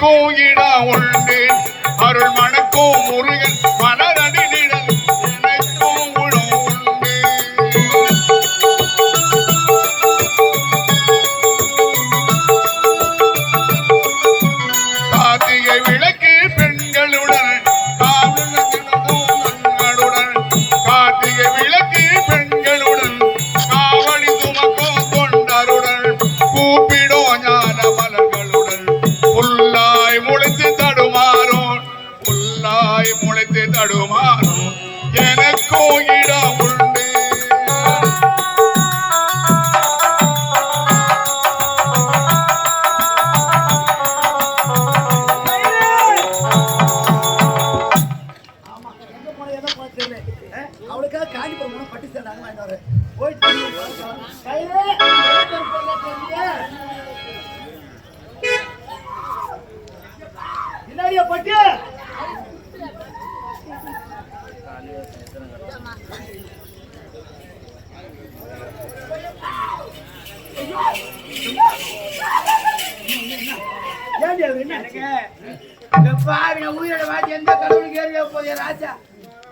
எனக்கும் இடம் உண்டு. அருள் மணக்கும் முருகன் மலரடி பட்டு போயிட்டு என்னடியா பட்டு. என்ன? இந்த உயிரோட எந்த கடவுளுக்கு ஏறிய போதே ராஜா?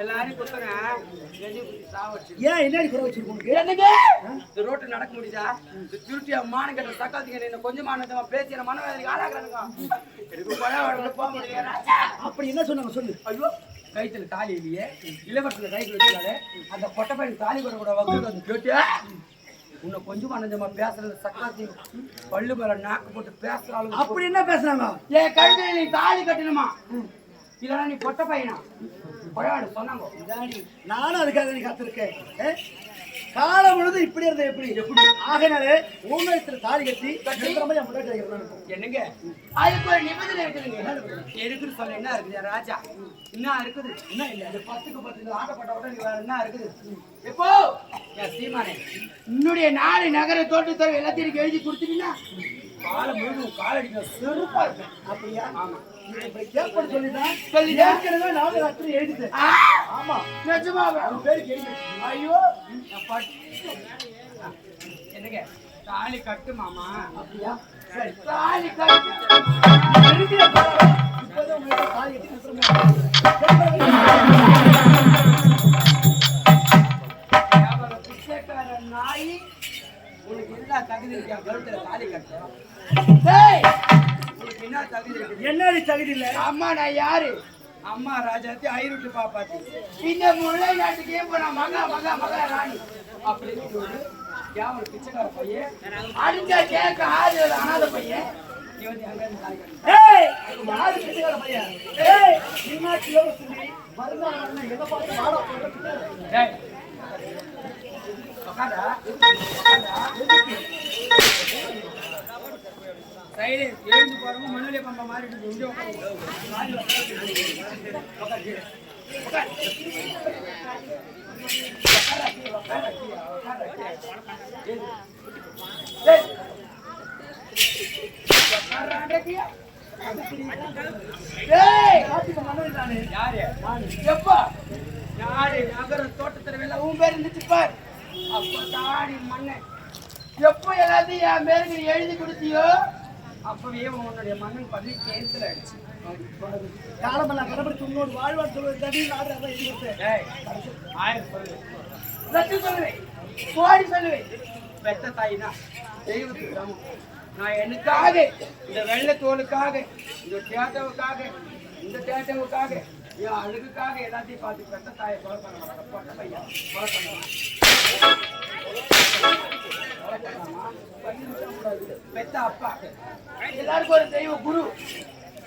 எல்லாரையும் குத்துறேன் எண்ணி குத்தி சாவடிச்சு. ஏன் என்னடி குறை வச்சிருக்கோம் உனக்கு? என்னங்க இந்த ரோட்டு நடக்க முடியுதா? இந்த திருட்டியா மானம் கட்ட சக்காத்துக்கு என்ன கொஞ்சம் மானத்தமா பேசி என்ன மனவேதனைக்கு ஆளாக்குறானுங்க? எனக்கு பழம் வரல போக முடியல அப்படி என்ன சொன்னாங்க சொல்லு. ஐயோ கைத்துல தாலி இல்லையே. இளவரசத்துல வச்சுக்காலே அந்த கொட்டை பையன் தாலி கூட கூட வந்து வந்து கேட்டு உன்னை கொஞ்சம் அனந்தமா பேசுறது சக்காத்தி. பல்லு மேல நாக்கு போட்டு பேசுறாளுங்க அப்படி என்ன பேசுறாங்க? என் கழுத்துல நீ தாலி கட்டணுமா? இல்லைன்னா நீ பொட்ட பையனா? பழவாடு சொன்னாங்க. நானும் அதுக்காக நீ காத்திருக்கேன்? காலம் முழுதும் இப்படி இருந்த எப்படி? எப்படி? ஆகினாலே ஊனத்துல தாலி கட்டி என் முன்னாடி என்னங்க? அதுக்கு ஒரு நிபந்தனை இருக்குதுங்க. இருக்குன்னு சொல்ல என்ன இருக்குது ராஜா? என்ன இருக்குது? என்ன இல்ல அது பத்துக்கு பத்து ஆட்டப்பட்ட உடனே வேற என்ன இருக்குது? என் சீமானே. உன்னுடைய நாடு நகர தோட்ட தர எல்லாத்தையும் எழுதி கொடுத்துட்டீங்கன்னா காலம் முழுதும் காலடிக்க செருப்பா அப்படியா? ஆமா. இப்படி சொல்லிட்டேன். ஏற்கனவே நாலு ராத்திரி ஆ, ஆமா. நிஜமாவே? அவன் பேரு கேள்வி. ஐயோ என்னங்க? தாலி கட்டு மாமா. அப்படியா? சரி. தாலி கட்டு. எழுதிய பாரு. இப்போதான் உங்களுக்கு தாலி கட்டி என்னடி தகுதி இல்ல? அம்மா நான் யாரு அம்மா ராஜாத்தி ஐரோட்டு பாப்பாத்தி இந்த முல்லை நாட்டுக்கே போனா மகா மகா மகா ராணி அப்படின்னு சொல்லி வியாபாரம் பிச்சைக்கார பையன் அடிச்சா கேட்க ஆறு அனாத பையன் நீ வந்து அங்க இருந்து தாலி கட்டு ஏய் யாரு பிச்சைக்கார பையன் ஏய் மீனாட்சி யோகசுந்தரி மருந்தாள் அண்ணன் எதை பார்த்து வாடா போடுறது சைடு எழுந்து பாருங்க மண்ணிலே பம்ப மாதிரி இருக்கு தோட்டத்துல எல்லாம் உன் பேர் இருந்துச்சு பார். அப்ப தாடி மண்ணன் எப்போ எல்லாத்தையும் என் பேருக்கு எழுதி கொடுத்தியோ? அப்பவே உன்னுடைய மன்னன் பதவி கேன்சல் ஆயிடுச்சு. காலமெல்லாம் கடவுள் உன்னோடு வாழ்வார் சொல்வது தடி டேய், ஆயிரம் சொல்லு. லட்சம் சொல்லுவேன் கோடி சொல்லுவேன் பெத்த தாயினா? தெய்வத்துக்கு சமம் நான் எனக்காக இந்த வெள்ளை தோலுக்காக இந்த தேட்டவுக்காக இந்த தேட்டவுக்காக என் அழகுக்காக எல்லாத்தையும் பார்த்து பெத்த தாயை கொலை பண்ண மாட்டேன் பையன் கொலை பண்ணுவான் பெத்த அப்பா எல்லாருக்கும் ஒரு தெய்வ குரு.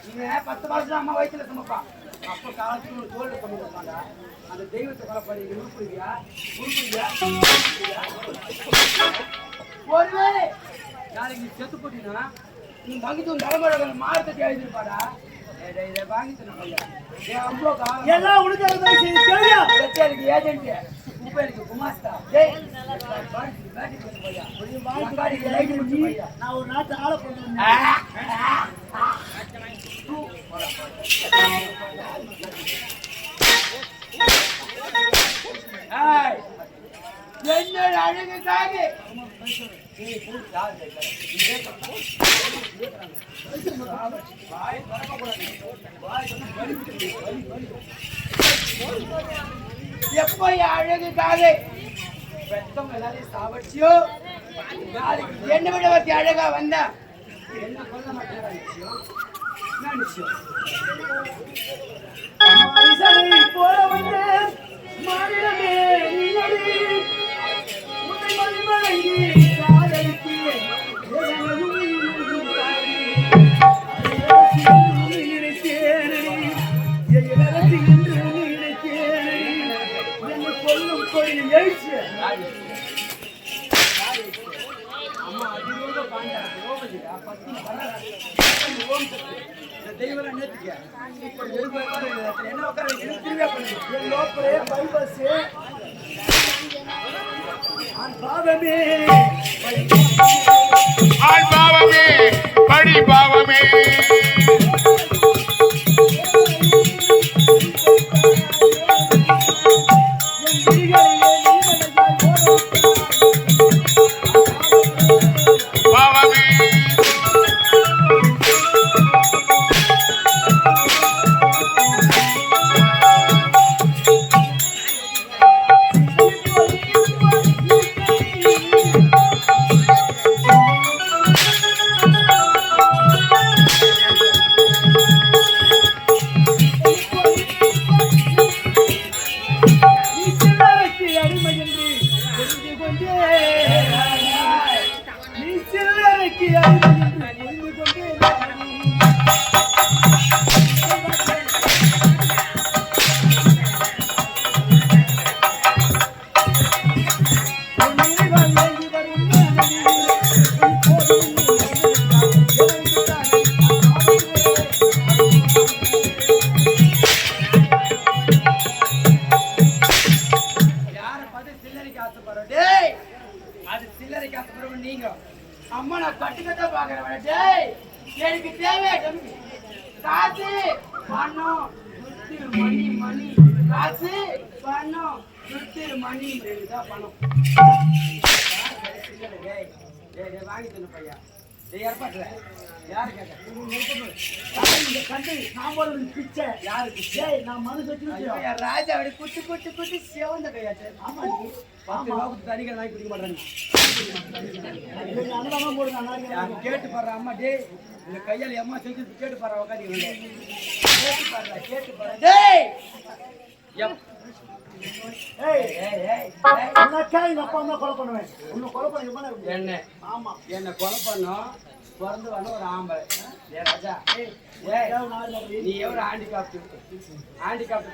நீங்க பத்து மாசம் அம்மா வயிற்றுல சுமப்பா. அப்ப காலத்துக்கு ஒரு சுமப்பாங்க அந்த தெய்வத்தை கொலை பண்ணி உருப்பிடுவியா உருப்பிடுவியா ஒருவேளை நாளைக்கு நீ செத்து போட்டீங்கன்னா நீ மகித்தும் தலைமுறைகள் மாறத்தை எழுதிருப்பாடா ஏய், டேய், இதை வாங்கி தரணும் பையன். என் அவ்வளோ காலம். எல்லாம் உனக்கு ஏஜென்ட் உப்பேருக்கு குமாஸ்தா டேய் நான் ஒரு நாட்டு ஆளை என்னோட வாய் திறக்கக்கூடாது. எப்போ அழகுக்காக பெத்தவங்க எல்லாரையும் சாவடிச்சியோ? நாளைக்கு என்ன விட பத்தி அழகா வந்தா என்ன கொல்ல மாட்டேன் நிச்சயம் என்ன நிச்சயம் மனுஷனை போல வந்து மாநிலமே நீயடி. கொடி எழுச்சி அம்மா அதிரோக பாண்டா யோகஜிடா பத்து தெய்வம் நேத்துக்க இப்போ எழுபது என்ன உட்கார பண்ணுது லோக்கலே அது சில்லறை காசு ஆசைப்படுறோம் நீங்க அம்மா நான் கட்டுக்கட்டா பாக்குறேன் டேய் எனக்கு தேவை தம்பி? காசு பணம் சுத்திரு மணி மணி. காசு பணம் சுத்திரு மணி. தான் பணம். வாங்கி தந்து பையா. ஏற்பாட்டுல யாரு கேட்டேன் பிச்சை யாருக்கு நான் ஐயா, ராஜா அப்படி குட்டு குட்டு குட்டு சிவந்த கையாச்சு ஆமா தனிகள் வாங்கி குடிக்க மாட்டேன் கேட்டு பாரு அம்மா டேய் இந்த கையால அம்மா செஞ்சு கேட்டு பாரு உட்காந்து கேட்டு பாரு கேட்டு பாரு என்ன? ஆமா. என்ன கொலை பண்ணோம்? பிறந்து வந்த ஒரு ஆம்பளை. ஏ ராஜா. நீ எவ்வளோ ஹேண்டிகாப்ட் ஹேண்டிகாப்ட்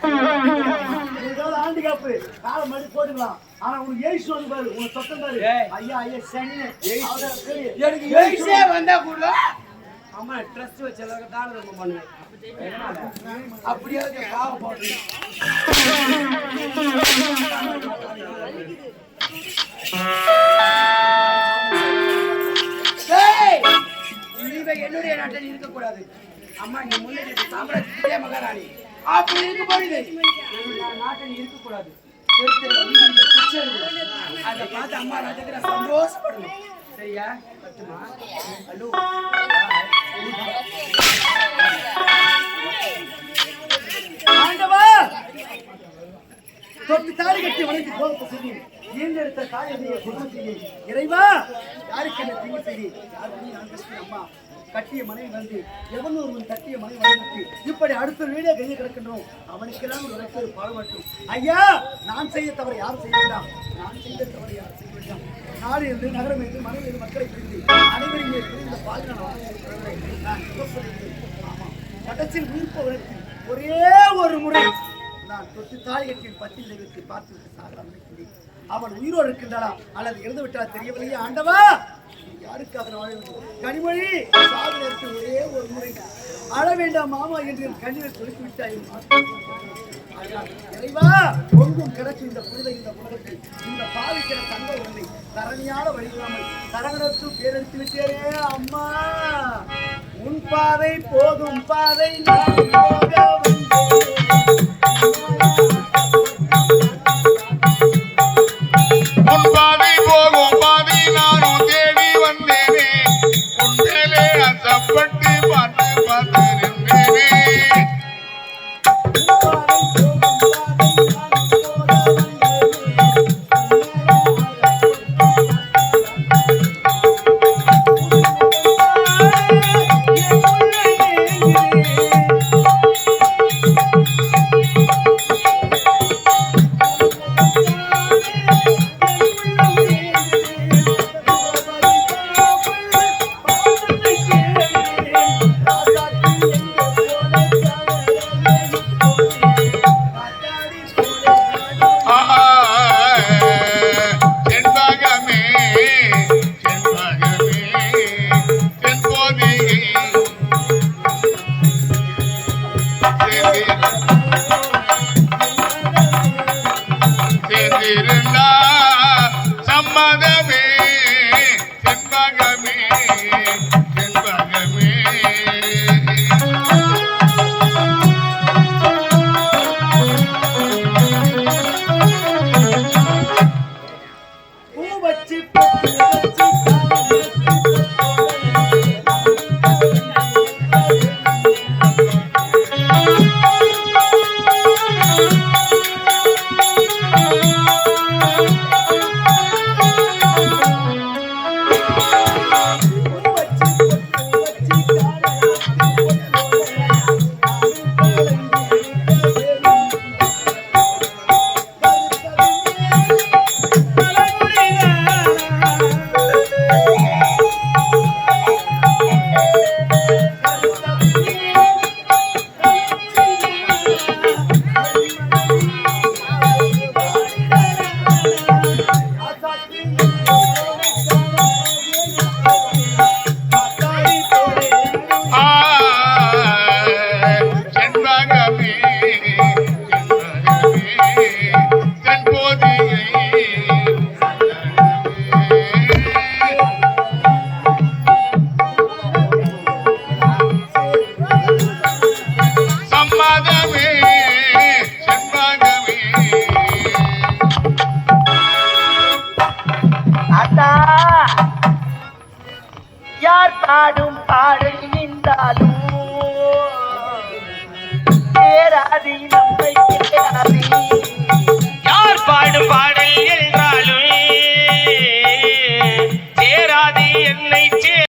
ஹேண்டிகேப்பு, காலை மடிச்சு போட்டுக்கலாம். ஆனா உனக்கு எய்ட்ஸ் வந்து பாரு, உனக்கு சொத்தம் பாரு. ஐயா, ஐயா, சனி. அவதான் பெரிய. எனக்கு எய்ட்ஸே வந்தா கூட. அம்மா ட்ரெஸ் வச்ச அளவுக்கு தான ரொம்ப பண்ணுவேன் எதனால? அப்படியே அது பாவம் போட்டு. என்னுடைய நாட்டில் இருக்கக்கூடாது. அம்மா நீ முன்னாடி சாம்ராஜ்யத்திலே மகாராணி. அப்படி இருக்கும் பொழுது என்னுடைய நாட்டில் இருக்கக்கூடாது. அதை பார்த்து அம்மா ராஜகிர சந்தோஷப்படணும். சரியா? பத்துமா? ஹலோ? ஆண்டவா! தொட்டு தாலி கட்டி வணங்கி போகத்தை செய்தி ஈண்டெடுத்த குணம் செய்தி இறைவா யாருக்கு என்ன தீங்கு செய்தி யாருக்கு அம்மா? கட்டிய மனைவி வந்து எவன் ஒருவன் கட்டிய மனைவி வந்து இப்படி அடுத்த வீடே கையை கிடக்கின்றோம். அவனுக்கெல்லாம் ஒரு உனக்கு பாடமாட்டும் ஐயா நான் செய்ய தவறு யாரும் செய்ய வேண்டாம். நான் செய்த தவறு யாரும் செய்ய வேண்டாம். நாடு என்று நகரம் என்று மனைவி என்று மக்களை பிரிந்து அனைவரும் இங்கே பிரிந்த பால் நான் ஆமாம் கடைசியில் உயிர்ப்பவனுக்கு ஒரே ஒரு முறை நான் தொட்டு தாய் பத்தில் தெய்வத்தை பார்த்து விட்டு சாகலாம் அவன் உயிரோடு இருக்கின்றானா அல்லது இறந்து விட்டால் தெரியவில்லையே ஆண்டவா! யாருக்காக நான் கனிமொழி ஒரே ஒரு முறை. அழ வேண்டாம் மாமா என்று என் கண்ணீரை தொடுத்து விட்டாய் ஐயா, இறைவா பொங்கும் கிடக்கும் இந்த புனித இந்த உலகத்தில். இந்த பாவிக்கிற தங்க உண்மை தரணியான வழியில்லாமல் தரகணத்து பேரெடுத்து விட்டேனே அம்மா. உன் பாதை போதும் பாதை நான் போக